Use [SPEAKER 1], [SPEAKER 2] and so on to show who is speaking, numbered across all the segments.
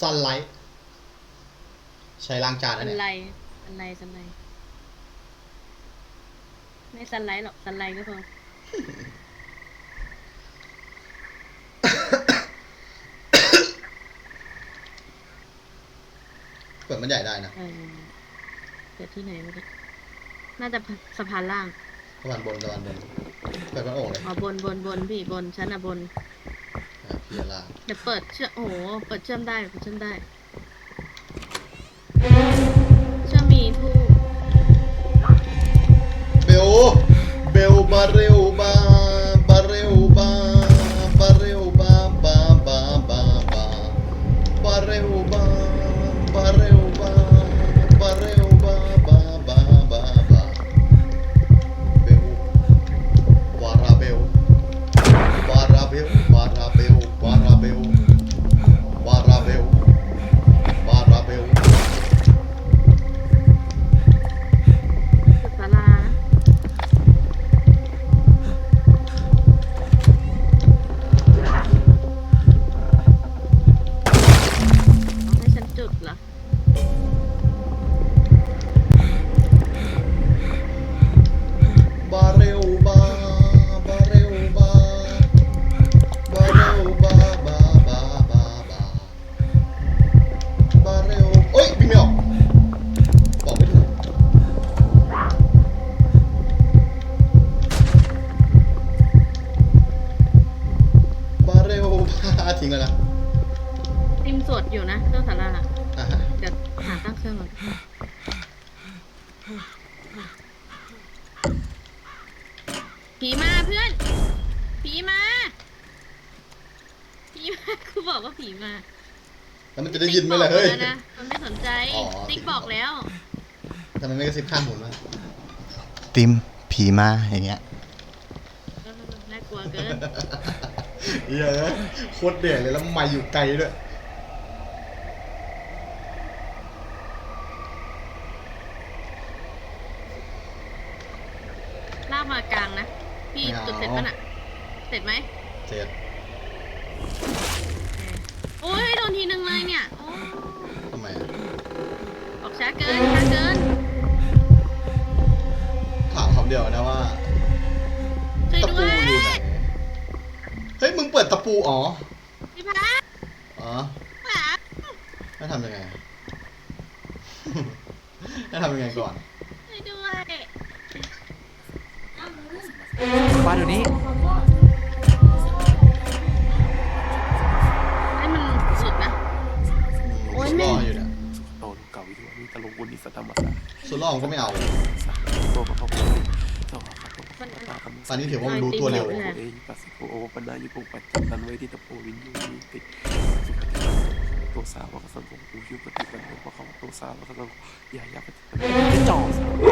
[SPEAKER 1] ซันไลท์ใช้ล้างจาน
[SPEAKER 2] สั
[SPEAKER 1] นะ
[SPEAKER 2] น
[SPEAKER 1] เนี่ย
[SPEAKER 2] ไลสันไลสันไลไม่สันไลหรอกสันไลก็พอ
[SPEAKER 1] เปิดมันใหญ่ได้นะ
[SPEAKER 2] เออเกิดที่ไหนเมื่อกี้น่าจะสะพานล่าง
[SPEAKER 1] ตะวันบนตะวันบน เปิดมันโอ่งเลย
[SPEAKER 2] อ๋อบนบนบนพี่บนชั้นอะบน
[SPEAKER 1] เรียลา
[SPEAKER 2] เดี๋ยวเปิดเชื่อมโอ้โห เปิดเชื่อมได้เปิดเชื่อมได้ เชื่อมมีทูบ
[SPEAKER 1] เบล เบลมาเร็ว
[SPEAKER 2] มา
[SPEAKER 1] ได้ยินไหมล่ะเฮ้ย
[SPEAKER 2] ติ๊กบอกแล้วนะมันไม่สนใจ
[SPEAKER 1] อ๋อ
[SPEAKER 2] ติ๊กบอกแล้ว
[SPEAKER 1] ทำไมไม่กระซิบข้ามหูวะ
[SPEAKER 3] ติมผีมาอย่างเงี้ย
[SPEAKER 2] เออน่ากลัวเกิน
[SPEAKER 1] เหี้ยอะโคตรเดือดเลยแล้วไม่อยู่ไกลด้วย
[SPEAKER 2] ลากมากลางนะ พี่
[SPEAKER 1] ไม่เอา
[SPEAKER 2] จุดเสร็จปะน่ะ เสร็จไหม
[SPEAKER 1] เจ็ด
[SPEAKER 2] โอ้ยโดนทีนึงเลยเนี่ยโอ้
[SPEAKER 1] ทำไมอะ
[SPEAKER 2] ออกช้าเกินช้าเกิน
[SPEAKER 1] ถามคำเดียวนะว่า
[SPEAKER 2] ช่วย
[SPEAKER 1] ตะ
[SPEAKER 2] ด้
[SPEAKER 1] ปู
[SPEAKER 2] วย
[SPEAKER 1] อยู่ไหนเฮ้ยมึงเปิดตะปูอ๋อ
[SPEAKER 2] พี่พัด
[SPEAKER 1] อ๋อ
[SPEAKER 2] พัด
[SPEAKER 1] ให้ทำยังไงให้ทำยังไงก่อน
[SPEAKER 2] ช่วยด้วย
[SPEAKER 4] มาเดี๋ยวนี้
[SPEAKER 2] ให้ สุดแม่
[SPEAKER 1] ล่ออยู่เนี่ย
[SPEAKER 4] โตลูกเก่าวิทยาวิตลกบุญนิสตมัสสะ
[SPEAKER 1] สุดล่อผมก็ไม่เอา
[SPEAKER 4] สะโตกับพ่อปู่เจ้าข้าพระพุทธเจ้าคำ
[SPEAKER 1] ตอนนี้ถือว่ามันรู้ตัวเร็ว
[SPEAKER 4] โอเองปัสสิโกโอปัญญายุปปัจจันตันไว้ที่ตะโพวินยูนิติสุขติตัวสาวกสังคมปูยุปฏิบัติพระเขาตัวสาวกสังคมยายาปฏิบัติจ่อสาว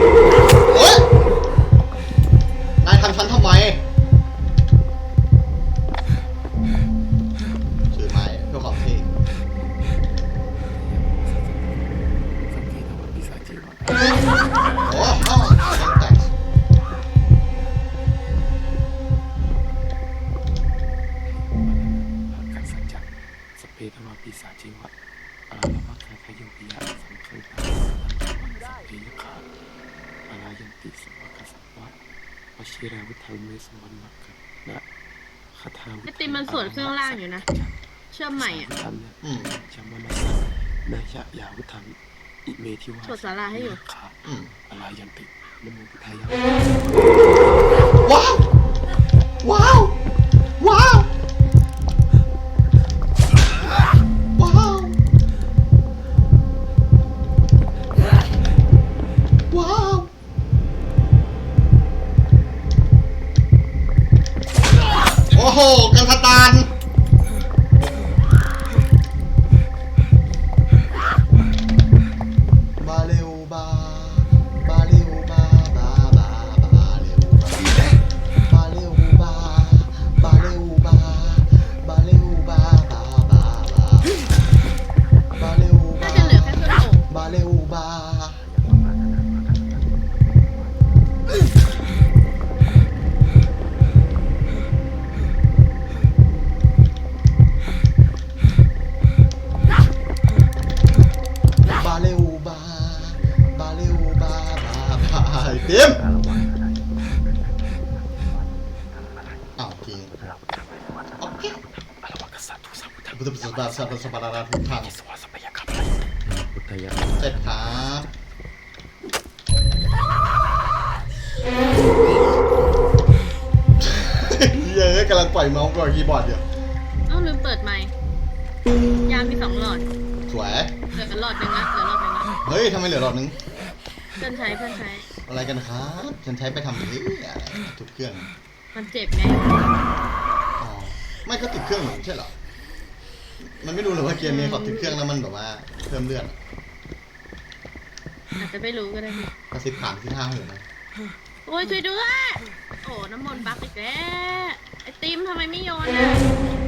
[SPEAKER 4] ตวาปีศาจจีวร
[SPEAKER 1] อา
[SPEAKER 4] ลามะคาคโยปิยะสังเคยตาสัพเพยขาอาลายันติสัมภะสัพวะวชิราวุฒาเมสวันมักกะนะคาถาวุ
[SPEAKER 2] ไอติมมันสวดเครื่องล่างอยู่นะ เชื่อมใหม่อะ
[SPEAKER 4] ทำเนี่ย
[SPEAKER 1] อืม
[SPEAKER 4] จำมานาสะนายะยาวุธังอิเมทิวา
[SPEAKER 2] สวดศาลาให้อยู่
[SPEAKER 4] ขา
[SPEAKER 1] อืม
[SPEAKER 4] อาลายันตินโมพุทธายะ
[SPEAKER 1] ว้าวว้าวว้าว สัพพสัพพะรา
[SPEAKER 4] ดับทธยา
[SPEAKER 1] เสร็จครับเยอะกำลังปล่อยเมาส์ปล่อยคีย์บอร์ดอยู่
[SPEAKER 2] เอ้าลืมเปิดไมค์ยางมีสองหลอด
[SPEAKER 1] สวย
[SPEAKER 2] เหลือกันหลอดหนึงนะเหลือหลอดหนึงนะ
[SPEAKER 1] เฮ้ยทำไมเหลือหลอดนึง
[SPEAKER 2] เพื่อนใช้เพื่อนใช้
[SPEAKER 1] อะไรกันครับฉันใช้ไปทำนี้ทุกเครื่อง
[SPEAKER 2] มันเจ็บไง
[SPEAKER 1] อ๋อไม่ก็ติดเครื่องหนูใช่หรอ มันไม่รู้หรอกว่าเกมนี้ขอบติดเครื่องแล้วมันแบบว่าเพิ่มเลือด
[SPEAKER 2] อาจจะไม่รู้ก็ได้พี่
[SPEAKER 1] กระสิบขามที่ห้าเหัวนะ
[SPEAKER 2] โอ้ยช่วยด้วย โอ้น้ำมนต์บักอีกแล้วไอติมทำไมไม่โยนอะ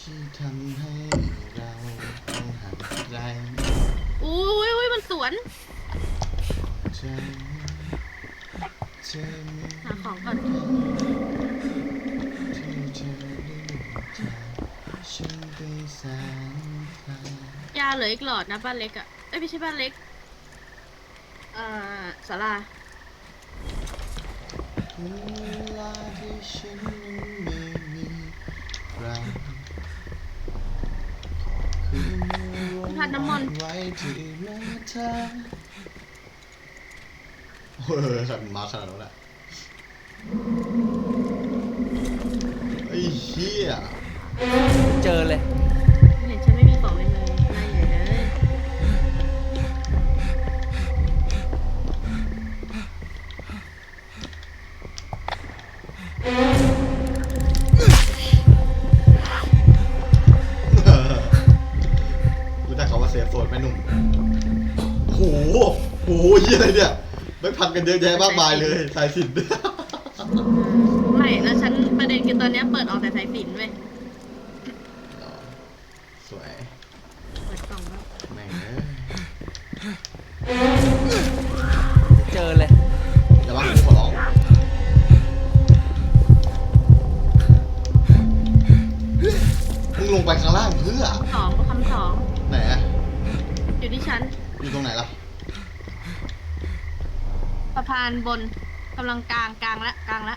[SPEAKER 1] ที่ทำให้เราต้องห่างไกล
[SPEAKER 2] อุ้ยอุ้ยมันสวนหาของก่
[SPEAKER 1] อน
[SPEAKER 2] ยาเหลืออีกหลอดนะบ้านเล็กอะเอ้ยไม่ใช่บ้านเล็ก เอ่อศาลาา
[SPEAKER 1] ตุน้ำ
[SPEAKER 2] มัน
[SPEAKER 1] ไว้ที่หน้เธอเฮ้ยฉันมาขนาดนั้นแหละไอ้เหี้ย
[SPEAKER 5] เจอเลย
[SPEAKER 1] กันเยอะแยะมากมายเลยสายสิน บน
[SPEAKER 2] กำลังกลางกลางละกลางละ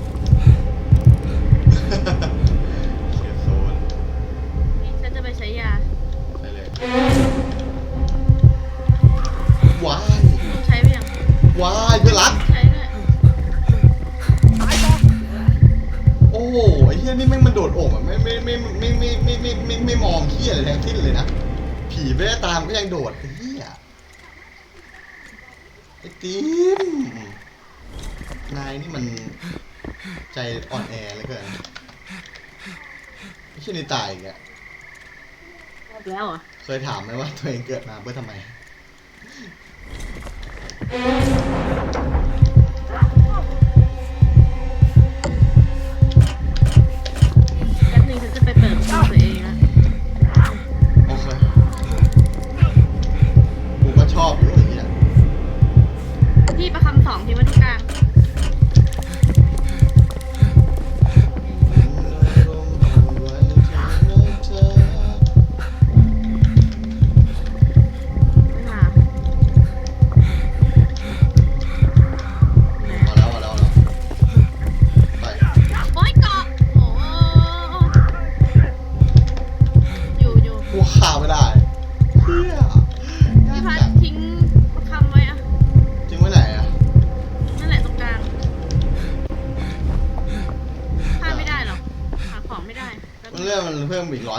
[SPEAKER 2] ไอ้ตีมนา
[SPEAKER 1] ยนี่
[SPEAKER 2] มันใจอ่
[SPEAKER 1] อนแอเหลือเกินไม่ใช่ในตายอีกอะ
[SPEAKER 2] รอบแล้วเหรอ
[SPEAKER 1] เคยถามไหมว่าตัวเองเกิดมาเพื่อทำไม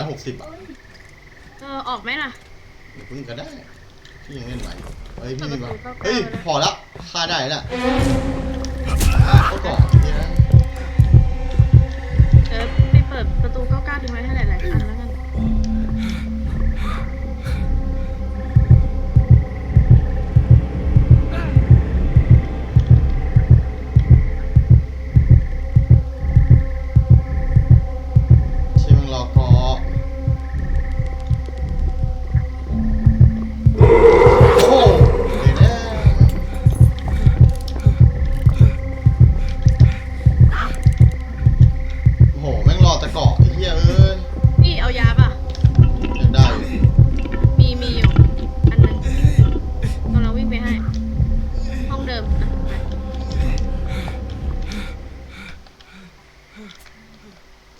[SPEAKER 1] อีกร้อยหกสิบอะ
[SPEAKER 2] เออออกไหมล่ะ
[SPEAKER 1] เดี๋ยวพึ่งก็ได้พี่ยังเล่นไหวเฮ้ยพี่
[SPEAKER 2] เปิ
[SPEAKER 1] นี่
[SPEAKER 2] ด
[SPEAKER 1] มา
[SPEAKER 2] ประตูเก้าๆ
[SPEAKER 1] เฮ้ย
[SPEAKER 2] แล้ว
[SPEAKER 1] พอแล้วฆ่าได้แล้วเขาก่อนนี่นะ
[SPEAKER 2] เออไปเปิดประตูเก้าเก้าทิ้งไว้ให้หลายๆอันแล้ว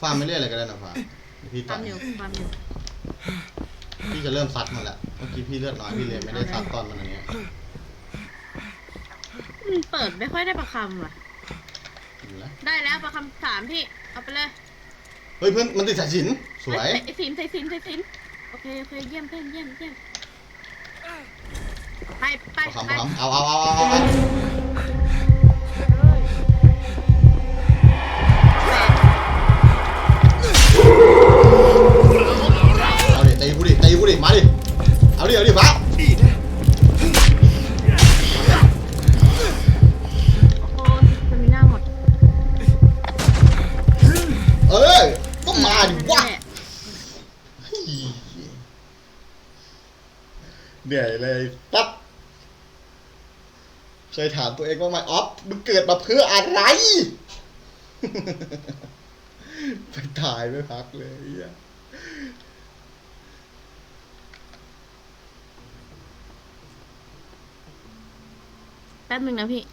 [SPEAKER 1] ฟาร์มไม่เรื่อยอะไรก็ได้นะฟาร์มพี่ต่
[SPEAKER 2] ตา
[SPEAKER 1] อ
[SPEAKER 2] มอยู่ตามอยู่
[SPEAKER 1] พี่จะเริ่มซัดมันแล้วเมื่อกี้พี่เลือดน้อยพี่เลยไม่ได้ซัดตอนมันอันเนี้ย
[SPEAKER 2] อืมเปิดไม่ค่อยได้ประคำว่ะ
[SPEAKER 1] เห็นไหม
[SPEAKER 2] ได้แล้วประคำสามพี่ เอาไปเลย
[SPEAKER 1] เฮ้ยเพื่อนมันติดสายสิญจนสวย
[SPEAKER 2] ไอ้สินใส่สินใส่สินโอเคโอเคเยี่ยมเพื่อนเยี่ยมเยี่ยมไปไป
[SPEAKER 1] ประคำ
[SPEAKER 2] ไป
[SPEAKER 1] ประคำเอาเอาเอาเอาเอาเอา ก็มาดิวะ
[SPEAKER 2] แหล
[SPEAKER 1] เหนื่อยเลยปั๊บเคยถามตัวเองว่าไหมออฟมึงเกิดมาเพื่ออะไร ไปถ่ายไม่พักเลยไอ้เหี้ย
[SPEAKER 2] แป๊บนึงนะพี่